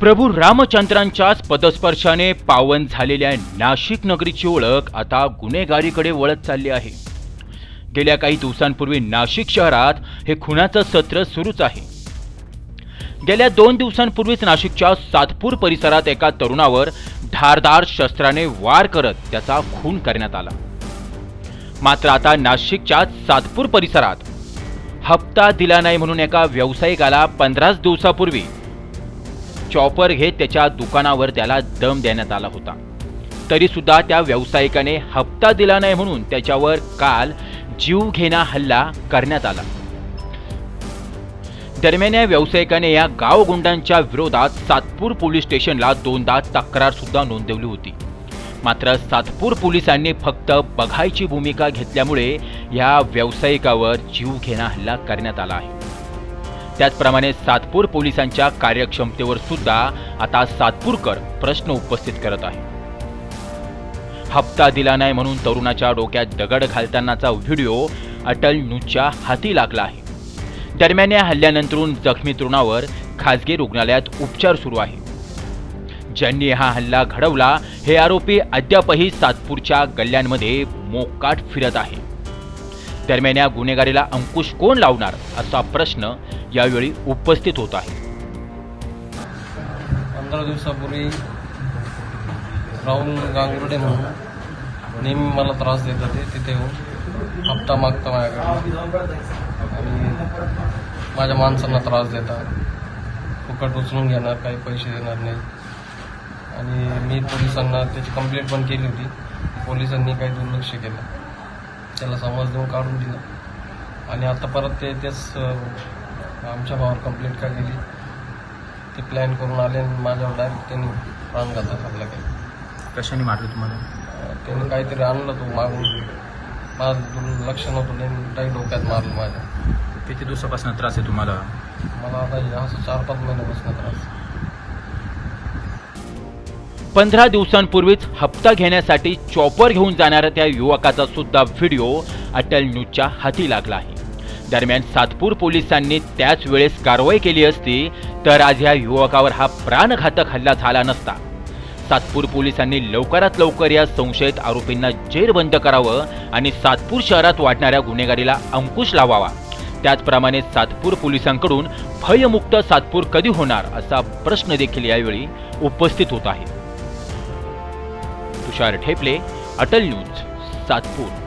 प्रभू रामचंद्रांच्याच पदस्पर्शाने पावन झालेल्या नाशिक नगरीची ओळख आता गुन्हेगारीकडे वळत चालली आहे. गेल्या काही दिवसांपूर्वी नाशिक शहरात हे खुनाचं सत्र सुरूच आहे. गेल्या दोन दिवसांपूर्वीच नाशिकच्या सातपूर परिसरात एका तरुणावर धारदार शस्त्राने वार करत त्याचा खून करण्यात आला. मात्र आता नाशिकच्या सातपूर परिसरात हप्ता दिला नाही म्हणून एका व्यावसायिकाला पंधराच दिवसापूर्वी चॉपर घेत त्याच्या दुकानावर त्याला दम देण्यात आला होता. तरीसुद्धा त्या व्यावसायिकाने हप्ता दिला नाही म्हणून त्याच्यावर काल जीवघेणा हल्ला करण्यात आला. दरम्यान या व्यावसायिकाने या गावगुंडांच्या विरोधात सातपूर पोलीस स्टेशनला दोनदा तक्रार सुद्धा नोंदवली होती. मात्र सातपूर पोलिसांनी फक्त बघायची भूमिका घेतल्यामुळे या व्यावसायिकावर जीवघेणा हल्ला करण्यात आला आहे. त्याचप्रमाणे सातपूर पोलिसांच्या कार्यक्षमतेवर सुद्धा आता सातपूरकर प्रश्न उपस्थित करत आहे हप्ता दिला नाही म्हणून तरुणाच्या डोक्यात दगड घालतानाचा व्हिडिओ अटल न्यूजच्या हाती लागला आहे. दरम्यान या हल्ल्यानंतरून जखमी तरुणावर खासगी रुग्णालयात उपचार सुरू आहे. ज्यांनी हा हल्ला घडवला हे आरोपी अद्यापही सातपूरच्या गल्ल्यांमध्ये मोकाट फिरत आहे. दरम्यान या गुन्हेगारीला अंकुश कोण लावणार असा प्रश्न यावेळी उपस्थित होत आहे. पंधरा दिवसापूर्वी राहुल गांगुर्डे म्हणून नेहमी मला त्रास देत होते तिथे येऊन हप्ता मागता माझ्याकडे. आणि माझ्या माणसांना त्रास देतात फुकट उचलून घेणार काही पैसे देणार नाही. आणि मी पोलिसांना त्याची कंप्लेंट पण केली होती. पोलिसांनी काही दुर्लक्ष केलं. त्याला समज देऊन काढून दिलं. आणि आता परत ते तेच आमच्या भावावर कंप्लेंट का केली ते प्लॅन करून आले आणि माझ्यावर डायरेक्ट त्यांनी प्राणघातक हल्ला केला कशाने मारले तुम्हाला? त्यांनी काहीतरी आणलं तो मागून. माझं दुर्लक्ष नव्हतं त्यांनी डायरेक्ट डोक्यात मारलं माझ्या. किती दिवसापासून त्रास आहे तुम्हाला? मला आता असं चार पाच महिन्यापासून त्रास पंधरा दिवसांपूर्वीच हप्ता घेण्यासाठी चॉपर घेऊन जाणाऱ्या त्या युवकाचा सुद्धा व्हिडिओ अटल न्यूजच्या हाती लागला आहे. दरम्यान सातपूर पोलिसांनी त्याच वेळेस कारवाई केली असती तर आज या युवकावर हा प्राणघातक हल्ला झाला नसता. सातपूर पोलिसांनी लवकरात लवकर या संशयित आरोपींना जेरबंद करावं आणि सातपूर शहरात वाढणाऱ्या गुन्हेगारीला अंकुश लावावा. त्याचप्रमाणे सातपूर पोलिसांकडून भयमुक्त सातपूर कधी होणार असा प्रश्न देखील यावेळी उपस्थित होत आहे. तुषार ठेपले अटल न्यूज सातपूर.